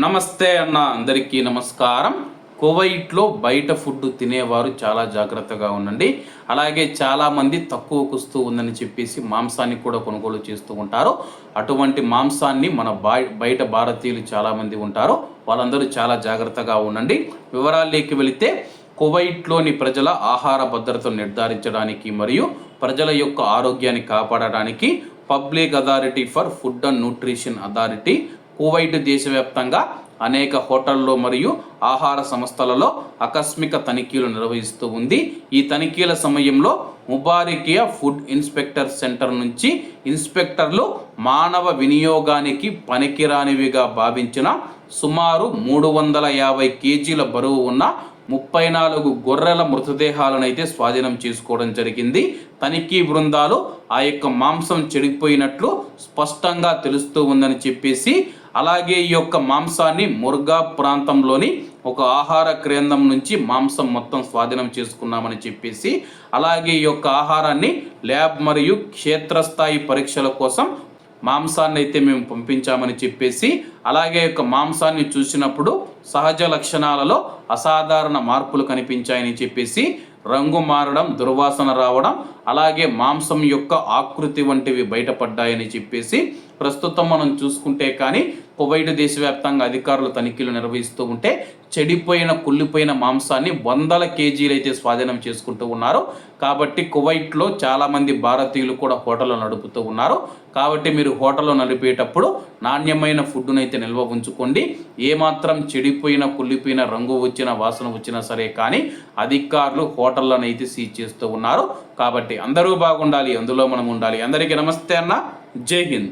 నమస్తే అన్న అందరికీ నమస్కారం. కువైట్లో బయట ఫుడ్ తినేవారు చాలా జాగ్రత్తగా ఉండండి. అలాగే చాలామంది తక్కువ కుస్తూ ఉందని చెప్పేసి మాంసాన్ని కూడా కొనుగోలు చేస్తూ ఉంటారు. అటువంటి మాంసాన్ని మన బయట భారతీయులు చాలామంది ఉంటారు. వాళ్ళందరూ చాలా జాగ్రత్తగా ఉండండి. వివరాల్లోకి వెళితే కువైట్లోని ప్రజల ఆహార భద్రతను నిర్ధారించడానికి మరియు ప్రజల యొక్క ఆరోగ్యాన్ని కాపాడడానికి public authority for food and nutrition authority Kuwait దేశవ్యాప్తంగా అనేక హోటల్లో మరియు ఆహార సంస్థలలో ఆకస్మిక తనిఖీలు నిర్వహిస్తూ ఉంది. ఈ తనిఖీల సమయంలో ముబారికియా ఫుడ్ ఇన్స్పెక్టర్ సెంటర్ నుంచి ఇన్స్పెక్టర్లు మానవ వినియోగానికి పనికిరానివిగా భావించిన సుమారు మూడు వందల యాభై కేజీల బరువు ఉన్న ముప్పై నాలుగు గొర్రెల మృతదేహాలను అయితే స్వాధీనం చేసుకోవడం జరిగింది. తనిఖీ బృందాలు ఆ యొక్క మాంసం చెడిపోయినట్లు స్పష్టంగా తెలుస్తూ ఉందని చెప్పేసి అలాగే ఈ యొక్క మాంసాన్ని ముర్గా ప్రాంతంలోని ఒక ఆహార కేంద్రం నుంచి మాంసం మొత్తం స్వాధీనం చేసుకున్నామని చెప్పేసి అలాగే ఈ యొక్క ఆహారాన్ని ల్యాబ్ మరియు క్షేత్రస్థాయి పరీక్షల కోసం మాంసాన్ని అయితే మేము పంపించామని చెప్పేసి అలాగే యొక్క మాంసాన్ని చూసినప్పుడు సహజ లక్షణాలలో అసాధారణ మార్పులు కనిపించాయని చెప్పేసి రంగు మారడం దుర్వాసన రావడం అలాగే మాంసం యొక్క ఆకృతి వంటివి బయటపడ్డాయని చెప్పేసి ప్రస్తుతం మనం చూసుకుంటే కానీ కువైట్ దేశవ్యాప్తంగా అధికారులు తనిఖీలు నిర్వహిస్తూ ఉంటే చెడిపోయిన కుళ్ళిపోయిన మాంసాన్ని వందల కేజీలు అయితే స్వాధీనం చేసుకుంటూ ఉన్నారు. కాబట్టి కువైట్లో చాలామంది భారతీయులు కూడా హోటల్లో నడుపుతూ ఉన్నారు. కాబట్టి మీరు హోటల్లో నడిపేటప్పుడు నాణ్యమైన ఫుడ్ను అయితే నిల్వ ఉంచుకోండి. ఏమాత్రం చెడిపోయిన కుళ్ళిపోయిన రంగు వచ్చిన వాసన వచ్చినా సరే కానీ అధికారులు హోటళ్ళను అయితే సీజ్ చేస్తూ ఉన్నారు. కాబట్టి అందరూ బాగుండాలి అందులో మనం ఉండాలి. అందరికీ నమస్తే అన్న. జై హింద్.